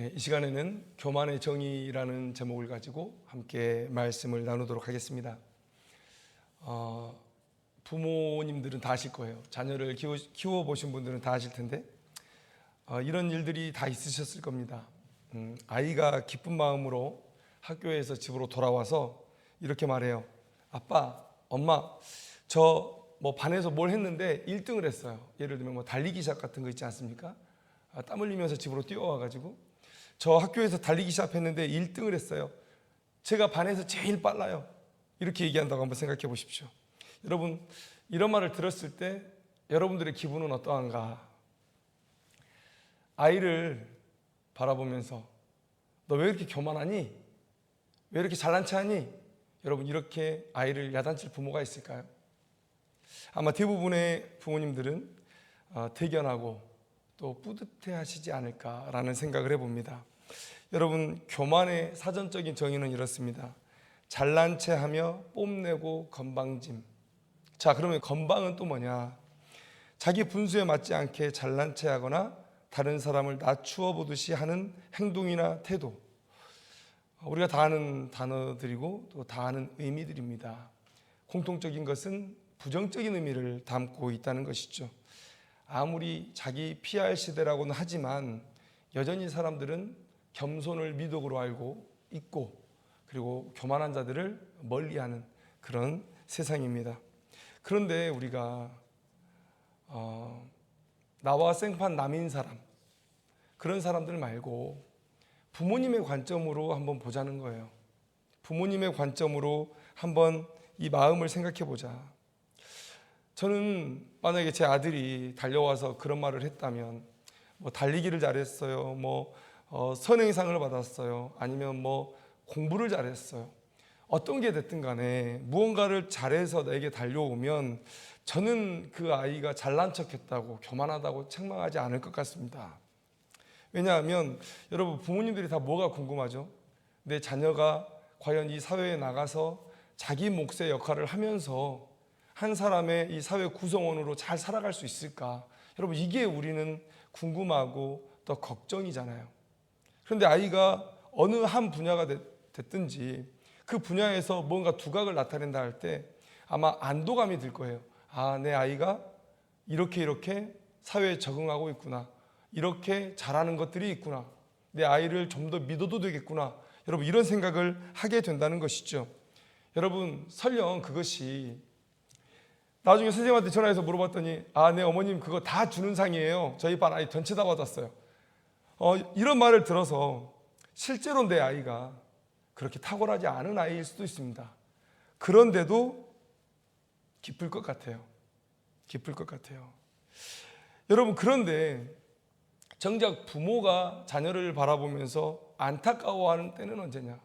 네, 이 시간에는 교만의 정의라는 제목을 가지고 함께 말씀을 나누도록 하겠습니다. 어, 부모님들은 다 아실 거예요. 자녀를 키워, 보신 분들은 다 아실 텐데 어, 이런 일들이 다 있으셨을 겁니다. 음, 아이가 기쁜 마음으로 학교에서 집으로 돌아와서 이렇게 말해요. 아빠, 엄마, 저 뭐 반에서 뭘 했는데 1등을 했어요. 예를 들면 뭐 달리기 시합 같은 거 있지 않습니까? 아, 땀 흘리면서 집으로 뛰어와가지고 저 학교에서 달리기 시합했는데 1등을 했어요. 제가 반에서 제일 빨라요. 이렇게 얘기한다고 한번 생각해 보십시오. 여러분 이런 말을 들었을 때 여러분들의 기분은 어떠한가? 아이를 바라보면서 너 왜 이렇게 교만하니? 왜 이렇게 잘난 체하니? 여러분 이렇게 아이를 야단칠 부모가 있을까요? 아마 대부분의 부모님들은 어, 대견하고 또 뿌듯해 하시지 않을까라는 생각을 해봅니다. 여러분 교만의 사전적인 정의는 이렇습니다. 잘난 체하며 뽐내고 건방짐. 자 그러면 건방은 또 뭐냐? 자기 분수에 맞지 않게 잘난 체하거나 다른 사람을 낮추어 보듯이 하는 행동이나 태도. 우리가 다 아는 단어들이고 또 다 아는 의미들입니다. 공통적인 것은 부정적인 의미를 담고 있다는 것이죠. 아무리 자기 PR 시대라고는 하지만 여전히 사람들은 겸손을 미덕으로 알고 있고 그리고 교만한 자들을 멀리하는 그런 세상입니다. 그런데 우리가 어, 나와 생판 남인 사람 그런 사람들 말고 부모님의 관점으로 한번 보자는 거예요. 부모님의 관점으로 한번 이 마음을 생각해 보자. 저는 만약에 제 아들이 달려와서 그런 말을 했다면 뭐 달리기를 잘했어요. 뭐 어, 선행상을 받았어요. 아니면 뭐 공부를 잘했어요. 어떤 게 됐든 간에 무언가를 잘해서 내게 달려오면 저는 그 아이가 잘난 척했다고 교만하다고 책망하지 않을 것 같습니다. 왜냐하면 여러분 부모님들이 다 뭐가 궁금하죠? 내 자녀가 과연 이 사회에 나가서 자기 몫의 역할을 하면서 한 사람의 이 사회 구성원으로 잘 살아갈 수 있을까? 여러분 이게 우리는 궁금하고 또 걱정이잖아요. 그런데 아이가 어느 한 분야가 됐든지 그 분야에서 뭔가 두각을 나타낸다 할 때 아마 안도감이 들 거예요. 아, 내 아이가 이렇게 이렇게 사회에 적응하고 있구나. 이렇게 잘하는 것들이 있구나. 내 아이를 좀 더 믿어도 되겠구나. 여러분 이런 생각을 하게 된다는 것이죠. 여러분 설령 그것이 나중에 선생님한테 전화해서 물어봤더니 아, 네 어머님 그거 다 주는 상이에요. 저희 반 아이 전체 다 받았어요. 어, 이런 말을 들어서 실제로 내 아이가 그렇게 탁월하지 않은 아이일 수도 있습니다. 그런데도 기쁠 것 같아요. 기쁠 것 같아요. 여러분 그런데 정작 부모가 자녀를 바라보면서 안타까워하는 때는 언제냐?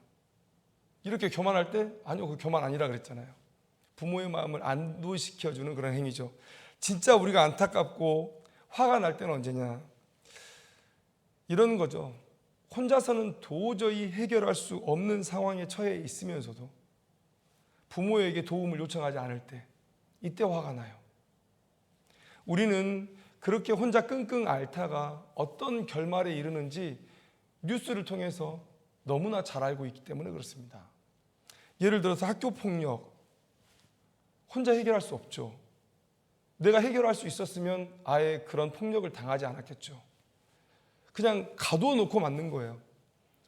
이렇게 교만할 때 아니요 그 교만 아니라 그랬잖아요. 부모의 마음을 안도시켜주는 그런 행위죠. 진짜 우리가 안타깝고 화가 날 때는 언제냐? 이런 거죠. 혼자서는 도저히 해결할 수 없는 상황에 처해 있으면서도 부모에게 도움을 요청하지 않을 때 이때 화가 나요. 우리는 그렇게 혼자 끙끙 앓다가 어떤 결말에 이르는지 뉴스를 통해서 너무나 잘 알고 있기 때문에 그렇습니다. 예를 들어서 학교 폭력 혼자 해결할 수 없죠. 내가 해결할 수 있었으면 아예 그런 폭력을 당하지 않았겠죠. 그냥 가둬놓고 맞는 거예요.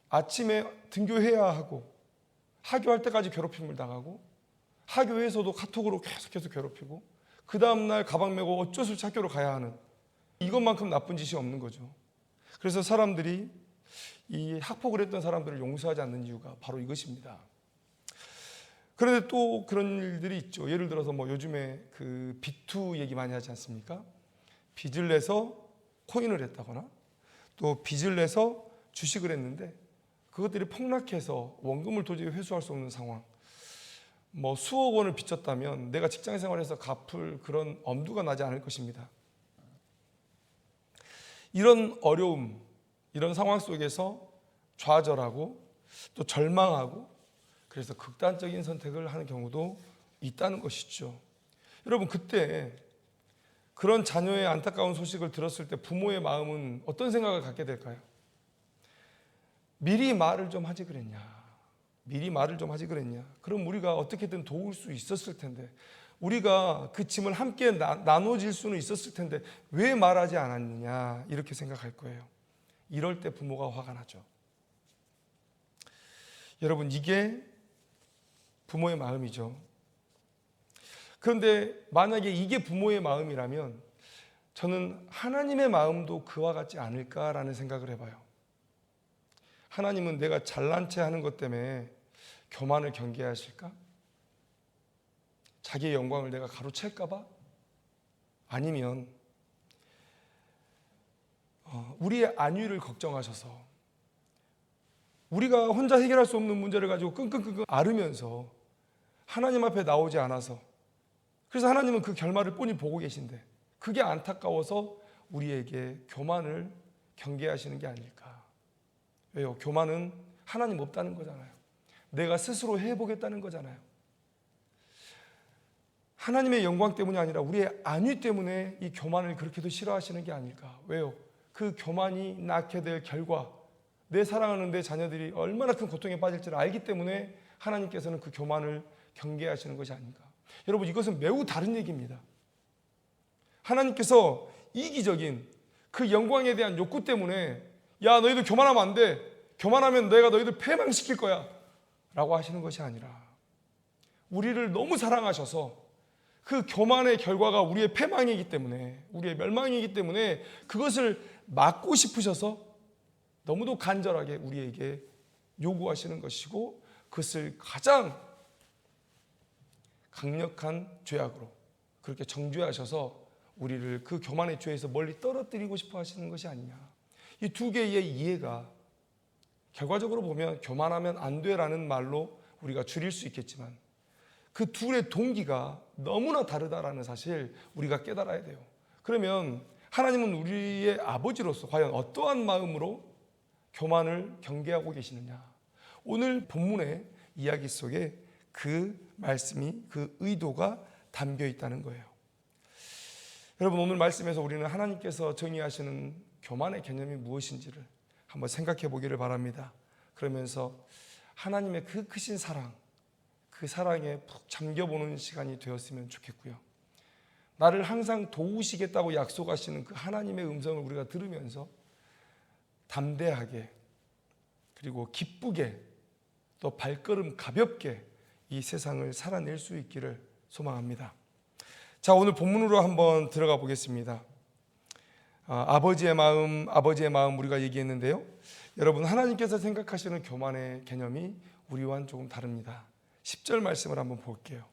아침에 등교해야 하고 하교할 때까지 괴롭힘을 당하고 하교에서도 카톡으로 계속해서 괴롭히고 그 다음날 가방 메고 어쩔 수 없이 학교로 가야 하는 이것만큼 나쁜 짓이 없는 거죠. 그래서 사람들이 이 학폭을 했던 사람들을 용서하지 않는 이유가 바로 이것입니다. 그런데 또 그런 일들이 있죠. 예를 들어서 뭐 요즘에 그 비투 얘기 많이 하지 않습니까? 빚을 내서 코인을 했다거나 또 빚을 내서 주식을 했는데 그것들이 폭락해서 원금을 도저히 회수할 수 없는 상황. 뭐 수억 원을 빚졌다면 내가 직장 생활에서 갚을 그런 엄두가 나지 않을 것입니다. 이런 어려움, 이런 상황 속에서 좌절하고 또 절망하고 그래서 극단적인 선택을 하는 경우도 있다는 것이죠. 여러분 그때 그런 자녀의 안타까운 소식을 들었을 때 부모의 마음은 어떤 생각을 갖게 될까요? 미리 말을 좀 하지 그랬냐? 미리 말을 좀 하지 그랬냐? 그럼 우리가 어떻게든 도울 수 있었을 텐데 우리가 그 짐을 함께 나, 나눠질 수는 있었을 텐데 왜 말하지 않았느냐 이렇게 생각할 거예요. 이럴 때 부모가 화가 나죠. 여러분 이게 부모의 마음이죠. 그런데 만약에 이게 부모의 마음이라면 저는 하나님의 마음도 그와 같지 않을까라는 생각을 해봐요. 하나님은 내가 잘난 체 하는 것 때문에 교만을 경계하실까? 자기의 영광을 내가 가로챌까봐? 아니면 어, 우리의 안위를 걱정하셔서 우리가 혼자 해결할 수 없는 문제를 가지고 끙끙끙끙 앓으면서 하나님 앞에 나오지 않아서 그래서 하나님은 그 결말을 뻔히 보고 계신데 그게 안타까워서 우리에게 교만을 경계하시는 게 아닐까. 왜요? 교만은 하나님 없다는 거잖아요. 내가 스스로 해보겠다는 거잖아요. 하나님의 영광 때문이 아니라 우리의 안위 때문에 이 교만을 그렇게도 싫어하시는 게 아닐까. 왜요? 그 교만이 낳게 될 결과, 내 사랑하는 내 자녀들이 얼마나 큰 고통에 빠질지를 알기 때문에 하나님께서는 그 교만을 경계하시는 것이 아닌가. 여러분, 이것은 매우 다른 얘기입니다. 하나님께서 이기적인 그 영광에 대한 욕구 때문에 야, 너희들 교만하면 안 돼. 교만하면 내가 너희들 패망시킬 거야. 라고 하시는 것이 아니라 우리를 너무 사랑하셔서 그 교만의 결과가 우리의 패망이기 때문에 우리의 멸망이기 때문에 그것을 막고 싶으셔서 너무도 간절하게 우리에게 요구하시는 것이고 그것을 가장 강력한 죄악으로 그렇게 정죄하셔서 우리를 그 교만의 죄에서 멀리 떨어뜨리고 싶어 하시는 것이 아니냐. 이 두 개의 이해가 결과적으로 보면 교만하면 안 돼라는 말로 우리가 줄일 수 있겠지만 그 둘의 동기가 너무나 다르다라는 사실 우리가 깨달아야 돼요. 그러면 하나님은 우리의 아버지로서 과연 어떠한 마음으로 교만을 경계하고 계시느냐? 오늘 본문의 이야기 속에 그 말씀이 그 의도가 담겨 있다는 거예요. 여러분 오늘 말씀에서 우리는 하나님께서 정의하시는 교만의 개념이 무엇인지를 한번 생각해 보기를 바랍니다. 그러면서 하나님의 그 크신 사랑, 그 사랑에 푹 잠겨보는 시간이 되었으면 좋겠고요. 나를 항상 도우시겠다고 약속하시는 그 하나님의 음성을 우리가 들으면서 담대하게 그리고 기쁘게 또 발걸음 가볍게 이 세상을 살아낼 수 있기를 소망합니다. 자, 오늘 본문으로 한번 들어가 보겠습니다. 아, 버지의 마음, 아버지의 마음 우리가 얘기했는데요. 여러분 하나님께서 생각하시는 교만의 개념이 우리와는 조금 다릅니다. 10절 말씀을 한번 볼게요.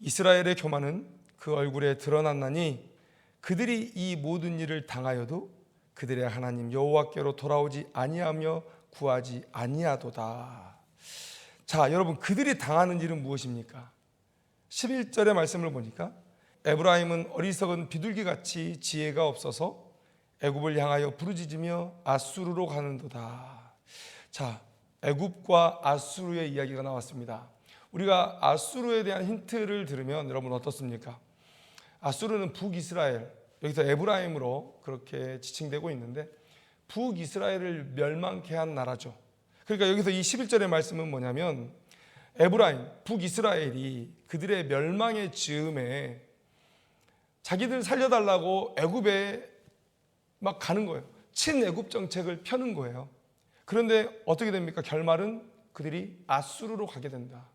이스라엘의 교만은 그 얼굴에 드러났나니 그들이 이 모든 일을 당하여도 그들의 하나님 여호와께로 돌아오지 아니하며 구하지 아니하도다. 자, 여러분 그들이 당하는 일은 무엇입니까? 11절의 말씀을 보니까 에브라임은 어리석은 비둘기 같이 지혜가 없어서 애굽을 향하여 부르짖으며 아수르로 가는도다. 자, 애굽과 아수르의 이야기가 나왔습니다. 우리가 아수르에 대한 힌트를 들으면 여러분 어떻습니까? 아수르는 북이스라엘 여기서 에브라임으로 그렇게 지칭되고 있는데 북이스라엘을 멸망케 한 나라죠. 그러니까 여기서 이 11절의 말씀은 뭐냐면 에브라임 북이스라엘이 그들의 멸망의 즈음에 자기들 살려달라고 애굽에 막 가는 거예요. 친애굽 정책을 펴는 거예요. 그런데 어떻게 됩니까? 결말은 그들이 아수르로 가게 된다.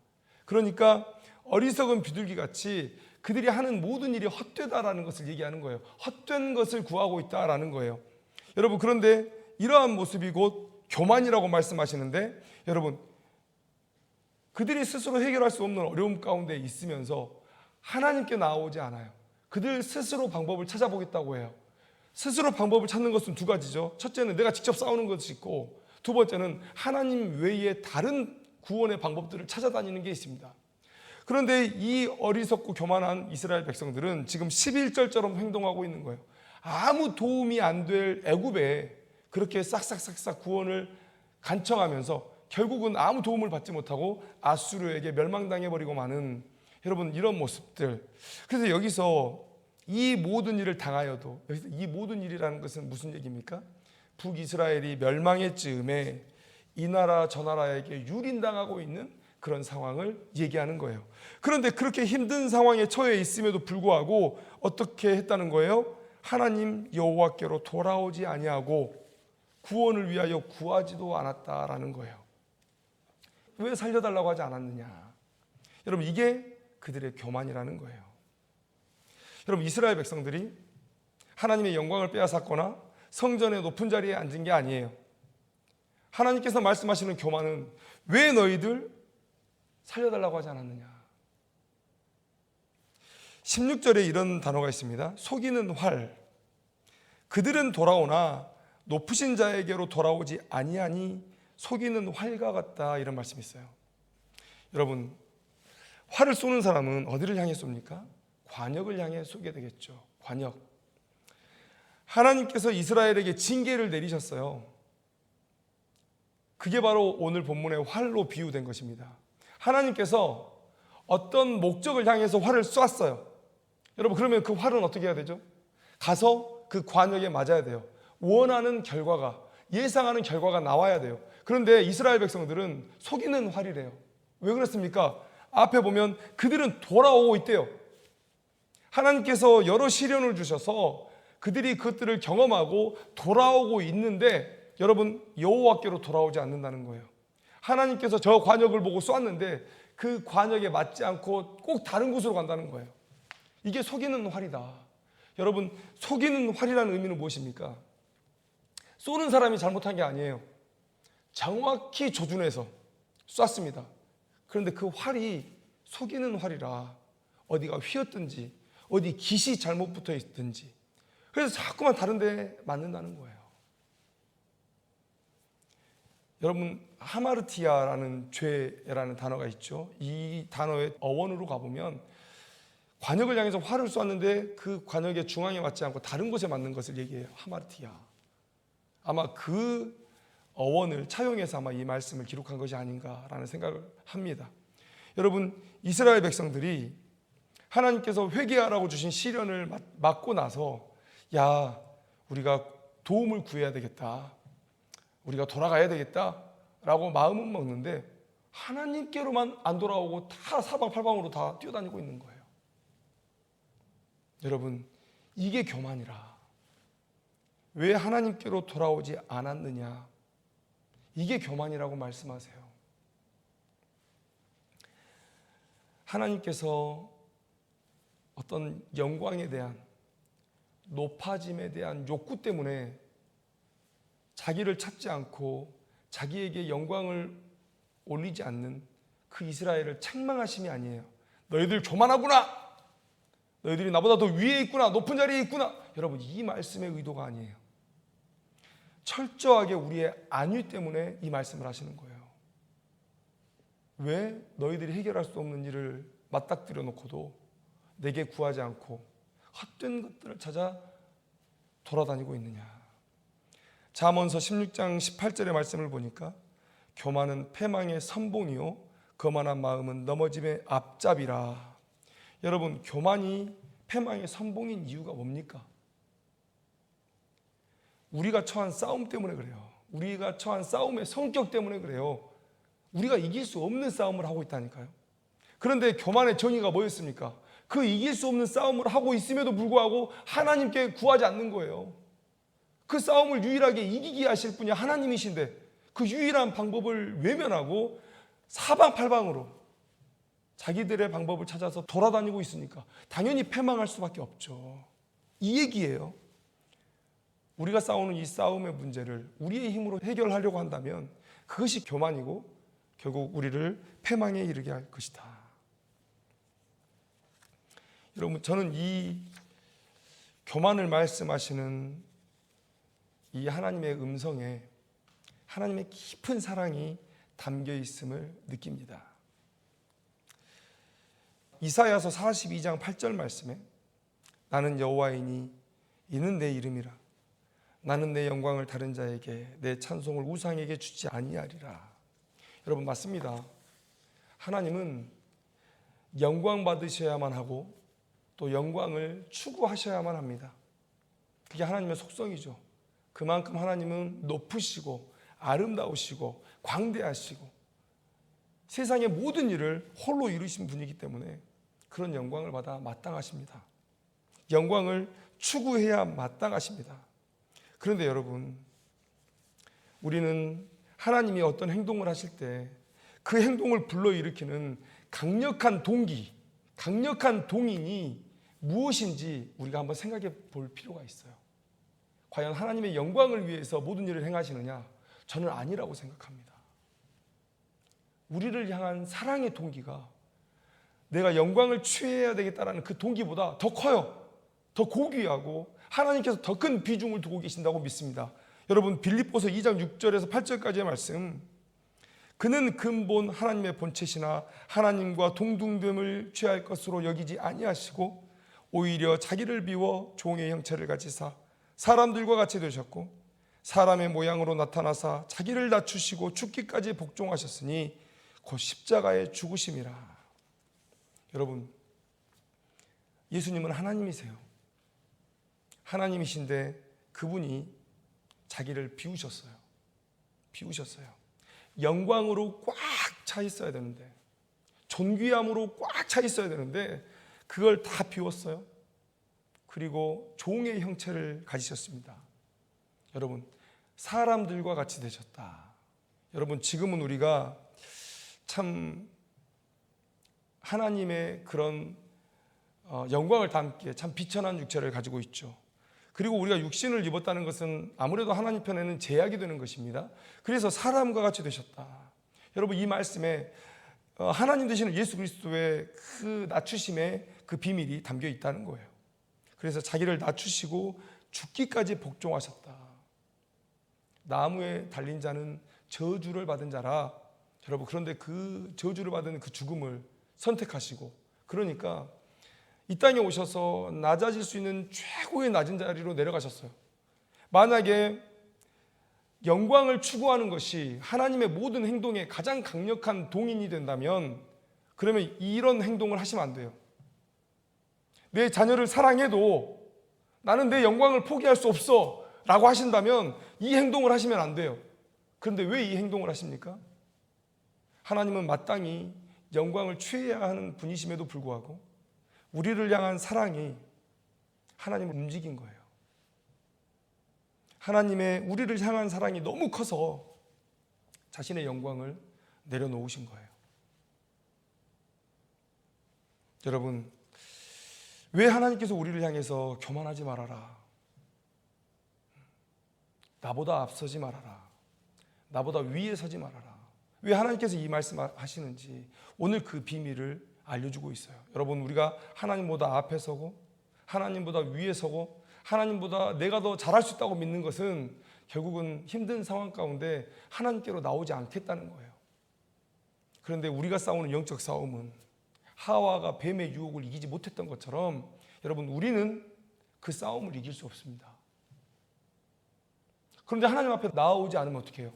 그러니까 어리석은 비둘기 같이 그들이 하는 모든 일이 헛되다라는 것을 얘기하는 거예요. 헛된 것을 구하고 있다라는 거예요. 여러분 그런데 이러한 모습이 곧 교만이라고 말씀하시는데 여러분 그들이 스스로 해결할 수 없는 어려움 가운데 있으면서 하나님께 나오지 않아요. 그들 스스로 방법을 찾아보겠다고 해요. 스스로 방법을 찾는 것은 두 가지죠. 첫째는 내가 직접 싸우는 것이 있고 두 번째는 하나님 외에 다른 구원의 방법들을 찾아다니는 게 있습니다. 그런데 이 어리석고 교만한 이스라엘 백성들은 지금 11절처럼 행동하고 있는 거예요. 아무 도움이 안 될 애굽에 그렇게 싹싹싹싹 구원을 간청하면서 결국은 아무 도움을 받지 못하고 아수르에게 멸망당해 버리고 마는 여러분 이런 모습들. 그래서 여기서 이 모든 일을 당하여도 여기서 이 모든 일이라는 것은 무슨 얘기입니까? 북이스라엘이 멸망의 즈음에 이 나라 저 나라에게 유린당하고 있는 그런 상황을 얘기하는 거예요. 그런데 그렇게 힘든 상황에 처해 있음에도 불구하고 어떻게 했다는 거예요? 하나님 여호와께로 돌아오지 아니하고 구원을 위하여 구하지도 않았다라는 거예요. 왜 살려달라고 하지 않았느냐? 여러분 이게 그들의 교만이라는 거예요. 여러분 이스라엘 백성들이 하나님의 영광을 빼앗았거나 성전의 높은 자리에 앉은 게 아니에요. 하나님께서 말씀하시는 교만은 왜 너희들 살려달라고 하지 않았느냐? 16절에 이런 단어가 있습니다. 속이는 활. 그들은 돌아오나 높으신 자에게로 돌아오지 아니하니 속이는 활과 같다 이런 말씀이 있어요. 여러분 활을 쏘는 사람은 어디를 향해 쏩니까? 관역을 향해 쏘게 되겠죠. 관역. 하나님께서 이스라엘에게 징계를 내리셨어요. 그게 바로 오늘 본문의 활로 비유된 것입니다. 하나님께서 어떤 목적을 향해서 활을 쐈어요. 여러분 그러면 그 활은 어떻게 해야 되죠? 가서 그 관역에 맞아야 돼요. 원하는 결과가 예상하는 결과가 나와야 돼요. 그런데 이스라엘 백성들은 속이는 활이래요. 왜 그렇습니까? 앞에 보면 그들은 돌아오고 있대요. 하나님께서 여러 시련을 주셔서 그들이 그것들을 경험하고 돌아오고 있는데 여러분 여호와께로 돌아오지 않는다는 거예요. 하나님께서 저 관역을 보고 쐈는데 그 관역에 맞지 않고 꼭 다른 곳으로 간다는 거예요. 이게 속이는 활이다. 여러분 속이는 활이라는 의미는 무엇입니까? 쏘는 사람이 잘못한 게 아니에요. 정확히 조준해서 쐈습니다. 그런데 그 활이 속이는 활이라 어디가 휘었든지 어디 깃이 잘못 붙어 있든지 그래서 자꾸만 다른 데 맞는다는 거예요. 여러분 하마르티아라는 죄라는 단어가 있죠. 이 단어의 어원으로 가보면 관역을 향해서 활을 쐈는데 그 관역의 중앙에 맞지 않고 다른 곳에 맞는 것을 얘기해요. 하마르티아. 아마 그 어원을 차용해서 아마 이 말씀을 기록한 것이 아닌가라는 생각을 합니다. 여러분 이스라엘 백성들이 하나님께서 회개하라고 주신 시련을 맞고 나서 야 우리가 도움을 구해야 되겠다. 우리가 돌아가야 되겠다라고 마음은 먹는데 하나님께로만 안 돌아오고 다 사방팔방으로 다 뛰어다니고 있는 거예요. 여러분 이게 교만이라. 왜 하나님께로 돌아오지 않았느냐? 이게 교만이라고 말씀하세요. 하나님께서 어떤 영광에 대한 높아짐에 대한 욕구 때문에 자기를 찾지 않고 자기에게 영광을 올리지 않는 그 이스라엘을 책망하심이 아니에요. 너희들 교만하구나. 너희들이 나보다 더 위에 있구나. 높은 자리에 있구나. 여러분 이 말씀의 의도가 아니에요. 철저하게 우리의 안위 때문에 이 말씀을 하시는 거예요. 왜 너희들이 해결할 수 없는 일을 맞닥뜨려 놓고도 내게 구하지 않고 헛된 것들을 찾아 돌아다니고 있느냐. 잠언서 16장 18절의 말씀을 보니까 교만은 패망의 선봉이요 거만한 마음은 넘어짐의 앞잡이라. 여러분 교만이 패망의 선봉인 이유가 뭡니까? 우리가 처한 싸움 때문에 그래요. 우리가 처한 싸움의 성격 때문에 그래요. 우리가 이길 수 없는 싸움을 하고 있다니까요. 그런데 교만의 정의가 뭐였습니까? 그 이길 수 없는 싸움을 하고 있음에도 불구하고 하나님께 구하지 않는 거예요. 그 싸움을 유일하게 이기게 하실 분이 하나님이신데 그 유일한 방법을 외면하고 사방팔방으로 자기들의 방법을 찾아서 돌아다니고 있으니까 당연히 패망할 수밖에 없죠. 이 얘기예요. 우리가 싸우는 이 싸움의 문제를 우리의 힘으로 해결하려고 한다면 그것이 교만이고 결국 우리를 패망에 이르게 할 것이다. 여러분 저는 이 교만을 말씀하시는 이 하나님의 음성에 하나님의 깊은 사랑이 담겨 있음을 느낍니다. 이사야서 42장 8절 말씀에 나는 여호와이니 이는 내 이름이라 나는 내 영광을 다른 자에게 내 찬송을 우상에게 주지 아니하리라. 여러분 맞습니다. 하나님은 영광 받으셔야만 하고 또 영광을 추구하셔야만 합니다. 그게 하나님의 속성이죠. 그만큼 하나님은 높으시고 아름다우시고 광대하시고 세상의 모든 일을 홀로 이루신 분이기 때문에 그런 영광을 받아 마땅하십니다. 영광을 추구해야 마땅하십니다. 그런데 여러분, 우리는 하나님이 어떤 행동을 하실 때 그 행동을 불러일으키는 강력한 동기, 강력한 동인이 무엇인지 우리가 한번 생각해 볼 필요가 있어요. 과연 하나님의 영광을 위해서 모든 일을 행하시느냐? 저는 아니라고 생각합니다. 우리를 향한 사랑의 동기가 내가 영광을 취해야 되겠다라는 그 동기보다 더 커요. 더 고귀하고 하나님께서 더 큰 비중을 두고 계신다고 믿습니다. 여러분 빌립보서 2장 6절에서 8절까지의 말씀 그는 근본 하나님의 본체시나 하나님과 동등됨을 취할 것으로 여기지 아니하시고 오히려 자기를 비워 종의 형체를 가지사 사람들과 같이 되셨고 사람의 모양으로 나타나사 자기를 낮추시고 죽기까지 복종하셨으니 곧 십자가의 죽으심이라. 여러분 예수님은 하나님이세요. 하나님이신데 그분이 자기를 비우셨어요. 비우셨어요. 영광으로 꽉 차 있어야 되는데, 존귀함으로 꽉 차 있어야 되는데, 그걸 다 비웠어요. 그리고 종의 형체를 가지셨습니다. 여러분, 사람들과 같이 되셨다. 여러분, 지금은 우리가 참 하나님의 그런 어, 영광을 담기에 참 비천한 육체를 가지고 있죠. 그리고 우리가 육신을 입었다는 것은 아무래도 하나님 편에는 제약이 되는 것입니다. 그래서 사람과 같이 되셨다. 여러분 이 말씀에 어, 하나님 되시는 예수 그리스도의 그 낮추심의 그 비밀이 담겨 있다는 거예요. 그래서 자기를 낮추시고 죽기까지 복종하셨다. 나무에 달린 자는 저주를 받은 자라. 여러분 그런데 그 저주를 받은 그 죽음을 선택하시고 그러니까 이 땅에 오셔서 낮아질 수 있는 최고의 낮은 자리로 내려가셨어요. 만약에 영광을 추구하는 것이 하나님의 모든 행동에 가장 강력한 동인이 된다면 그러면 이런 행동을 하시면 안 돼요. 내 자녀를 사랑해도 나는 내 영광을 포기할 수 없어 라고 하신다면 이 행동을 하시면 안 돼요. 그런데 왜 이 행동을 하십니까? 하나님은 마땅히 영광을 취해야 하는 분이심에도 불구하고 우리를 향한 사랑이 하나님을 움직인 거예요. 하나님의 우리를 향한 사랑이 너무 커서 자신의 영광을 내려놓으신 거예요. 여러분, 왜 하나님께서 우리를 향해서 교만하지 말아라. 나보다 앞서지 말아라. 나보다 위에 서지 말아라. 왜 하나님께서 이 말씀 하시는지 오늘 그 비밀을 알려주고 있어요. 여러분, 우리가 하나님보다 앞에 서고, 하나님보다 위에 서고, 하나님보다 내가 더 잘할 수 있다고 믿는 것은 결국은 힘든 상황 가운데 하나님께로 나오지 않겠다는 거예요. 그런데 우리가 싸우는 영적 싸움은 하와가 뱀의 유혹을 이기지 못했던 것처럼 여러분, 우리는 그 싸움을 이길 수 없습니다. 그런데 하나님 앞에 나오지 않으면 어떻게 해요?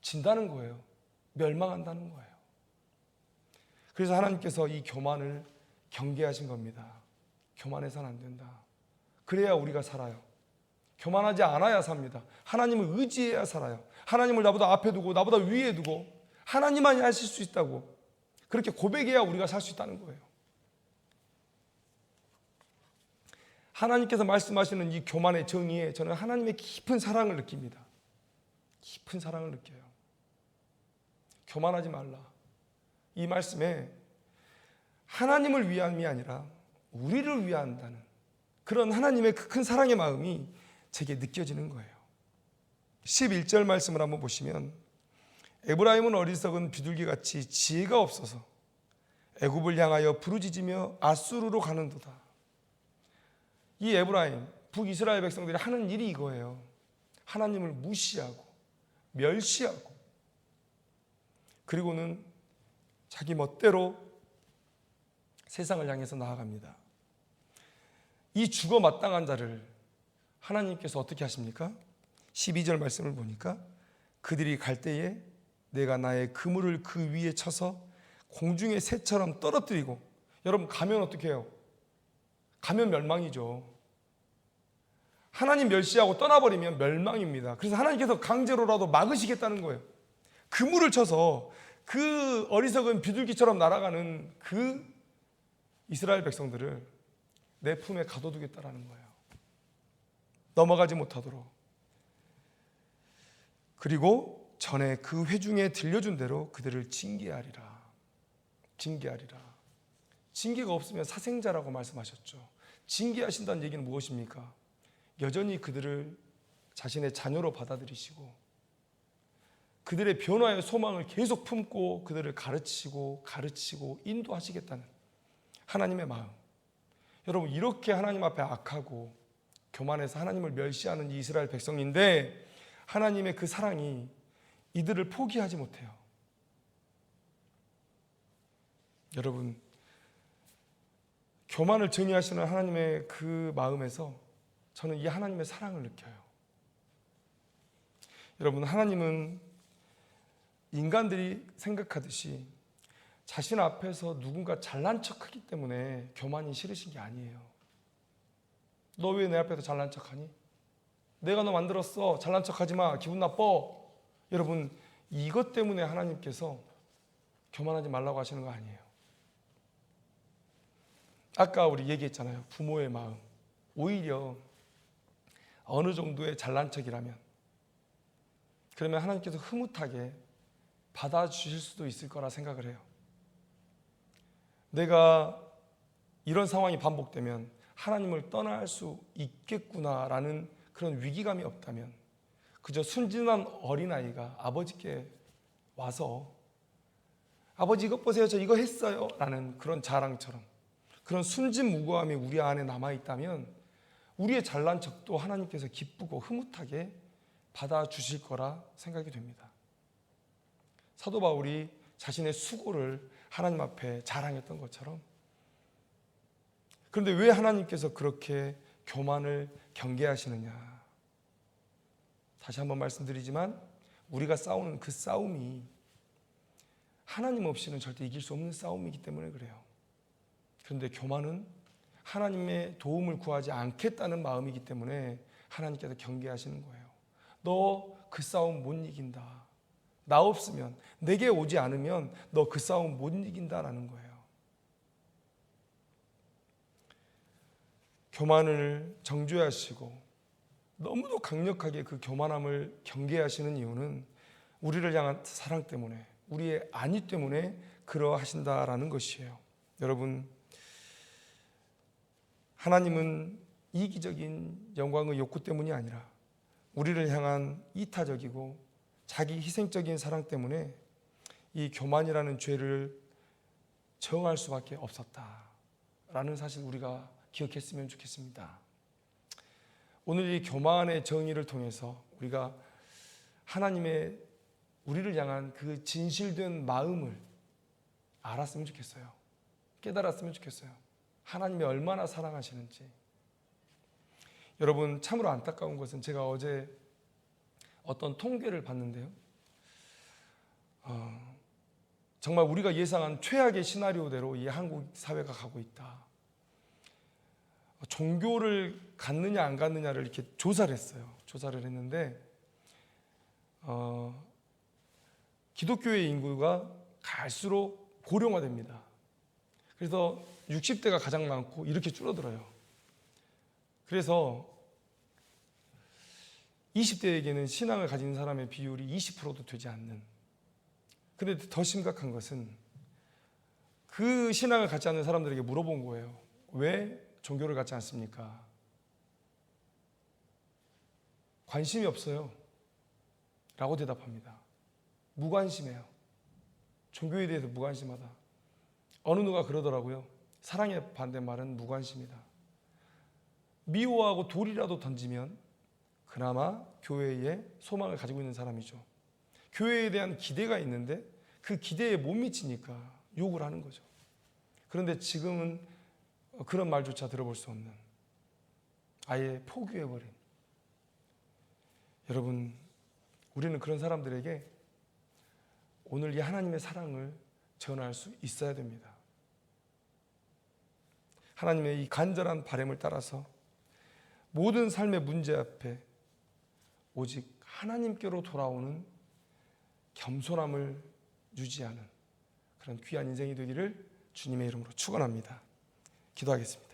진다는 거예요. 멸망한다는 거예요. 그래서 하나님께서 이 교만을 경계하신 겁니다. 교만해서는 안 된다. 그래야 우리가 살아요. 교만하지 않아야 삽니다. 하나님을 의지해야 살아요. 하나님을 나보다 앞에 두고 나보다 위에 두고 하나님만이 하실 수 있다고 그렇게 고백해야 우리가 살 수 있다는 거예요. 하나님께서 말씀하시는 이 교만의 정의에 저는 하나님의 깊은 사랑을 느낍니다. 깊은 사랑을 느껴요. 교만하지 말라. 이 말씀에 하나님을 위함이 아니라 우리를 위한다는 그런 하나님의 그큰 사랑의 마음이 제게 느껴지는 거예요. 11절 말씀을 한번 보시면 에브라임은 어리석은 비둘기 같이 지혜가 없어서 애굽을 향하여 부르짖으며 아수르로 가는도다. 이 에브라임 북이스라엘 백성들이 하는 일이 이거예요. 하나님을 무시하고 멸시하고 그리고는 자기 멋대로 세상을 향해서 나아갑니다. 이 죽어 마땅한 자를 하나님께서 어떻게 하십니까? 12절 말씀을 보니까 그들이 갈 때에 내가 나의 그물을 그 위에 쳐서 공중의 새처럼 떨어뜨리고 여러분 가면 어떻게 해요? 가면 멸망이죠. 하나님 멸시하고 떠나버리면 멸망입니다. 그래서 하나님께서 강제로라도 막으시겠다는 거예요. 그물을 쳐서 그 어리석은 비둘기처럼 날아가는 그 이스라엘 백성들을 내 품에 가둬두겠다라는 거예요. 넘어가지 못하도록. 그리고 전에 그 회중에 들려준 대로 그들을 징계하리라. 징계하리라. 징계가 없으면 사생자라고 말씀하셨죠. 징계하신다는 얘기는 무엇입니까? 여전히 그들을 자신의 자녀로 받아들이시고 그들의 변화의 소망을 계속 품고 그들을 가르치고 가르치고 인도하시겠다는 하나님의 마음. 여러분 이렇게 하나님 앞에 악하고 교만해서 하나님을 멸시하는 이 이스라엘 백성인데 하나님의 그 사랑이 이들을 포기하지 못해요. 여러분 교만을 정의하시는 하나님의 그 마음에서 저는 이 하나님의 사랑을 느껴요. 여러분 하나님은 인간들이 생각하듯이 자신 앞에서 누군가 잘난 척하기 때문에 교만이 싫으신 게 아니에요. 너 왜 내 앞에서 잘난 척하니? 내가 너 만들었어. 잘난 척하지 마. 기분 나빠. 여러분 이것 때문에 하나님께서 교만하지 말라고 하시는 거 아니에요. 아까 우리 얘기했잖아요. 부모의 마음. 오히려 어느 정도의 잘난 척이라면 그러면 하나님께서 흐뭇하게 받아주실 수도 있을 거라 생각을 해요. 내가 이런 상황이 반복되면 하나님을 떠날 수 있겠구나라는 그런 위기감이 없다면 그저 순진한 어린아이가 아버지께 와서 아버지 이것 보세요. 저 이거 했어요. 라는 그런 자랑처럼 그런 순진무구함이 우리 안에 남아있다면 우리의 잘난 척도 하나님께서 기쁘고 흐뭇하게 받아주실 거라 생각이 됩니다. 사도 바울이 자신의 수고를 하나님 앞에 자랑했던 것처럼 그런데 왜 하나님께서 그렇게 교만을 경계하시느냐? 다시 한번 말씀드리지만 우리가 싸우는 그 싸움이 하나님 없이는 절대 이길 수 없는 싸움이기 때문에 그래요. 그런데 교만은 하나님의 도움을 구하지 않겠다는 마음이기 때문에 하나님께서 경계하시는 거예요. 너 그 싸움 못 이긴다. 나 없으면 내게 오지 않으면 너 그 싸움 못 이긴다라는 거예요. 교만을 정죄하시고 너무도 강력하게 그 교만함을 경계하시는 이유는 우리를 향한 사랑 때문에 우리의 안위 때문에 그러하신다라는 것이에요. 여러분 하나님은 이기적인 영광의 욕구 때문이 아니라 우리를 향한 이타적이고 자기 희생적인 사랑 때문에 이 교만이라는 죄를 정할 수밖에 없었다라는 사실 우리가 기억했으면 좋겠습니다. 오늘 이 교만의 정의를 통해서 우리가 하나님의 우리를 향한 그 진실된 마음을 알았으면 좋겠어요. 깨달았으면 좋겠어요. 하나님이 얼마나 사랑하시는지. 여러분 참으로 안타까운 것은 제가 어제 어떤 통계를 봤는데요. 어, 정말 우리가 예상한 최악의 시나리오대로 이 한국 사회가 가고 있다. 종교를 갖느냐 안 갖느냐를 이렇게 조사를 했어요. 조사를 했는데 어, 기독교의 인구가 갈수록 고령화됩니다. 그래서 60대가 가장 많고 이렇게 줄어들어요. 그래서 20대에게는 신앙을 가진 사람의 비율이 20%도 되지 않는. 근데 더 심각한 것은 그 신앙을 갖지 않는 사람들에게 물어본 거예요. 왜 종교를 갖지 않습니까? 관심이 없어요. 라고 대답합니다. 무관심해요. 종교에 대해서 무관심하다. 어느 누가 그러더라고요. 사랑의 반대말은 무관심이다. 미워하고 돌이라도 던지면 그나마 교회에 소망을 가지고 있는 사람이죠. 교회에 대한 기대가 있는데 그 기대에 못 미치니까 욕을 하는 거죠. 그런데 지금은 그런 말조차 들어볼 수 없는 아예 포기해버린 여러분 우리는 그런 사람들에게 오늘 이 하나님의 사랑을 전할 수 있어야 됩니다. 하나님의 이 간절한 바램을 따라서 모든 삶의 문제 앞에 오직 하나님께로 돌아오는 겸손함을 유지하는 그런 귀한 인생이 되기를 주님의 이름으로 축원합니다. 기도하겠습니다.